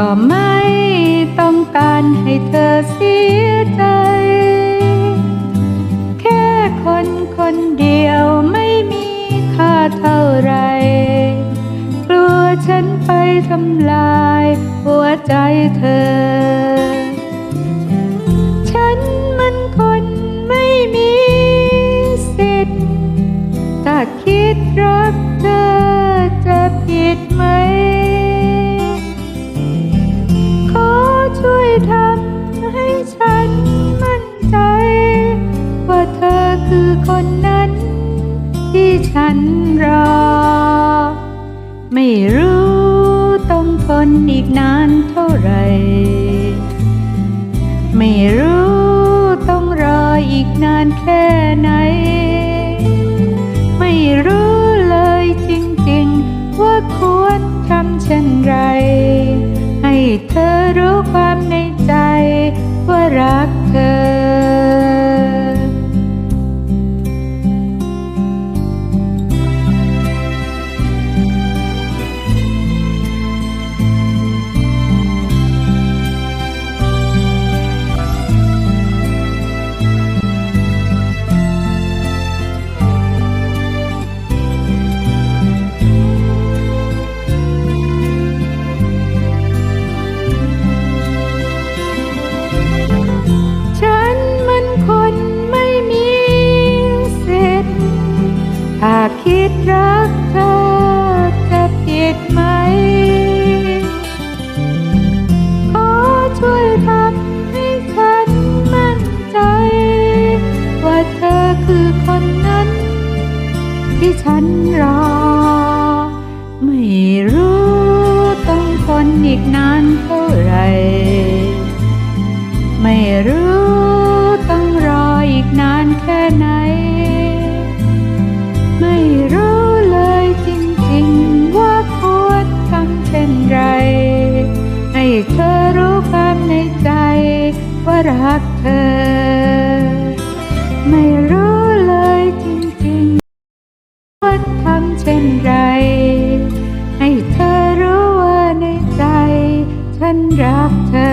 ก็ไม่ต้องการให้เธอเสียใจ แค่คนคนเดียวไม่มีค่าเท่าไร กลัวฉันไปทำลาย หัวใจเธอ ฉันรอ ไม่รู้ต้องทนอีกนานเท่าไหร่ ไม่รู้ รอ ไม่รู้ต้องทนอีกนานเท่าไร ไม่รู้ต้องรออีกนานแค่ไหน ไม่รู้เลยจริงๆว่าควรทำเช่นไร ให้เธอรู้ความในใจว่ารักเธอ ไม่รู้ and after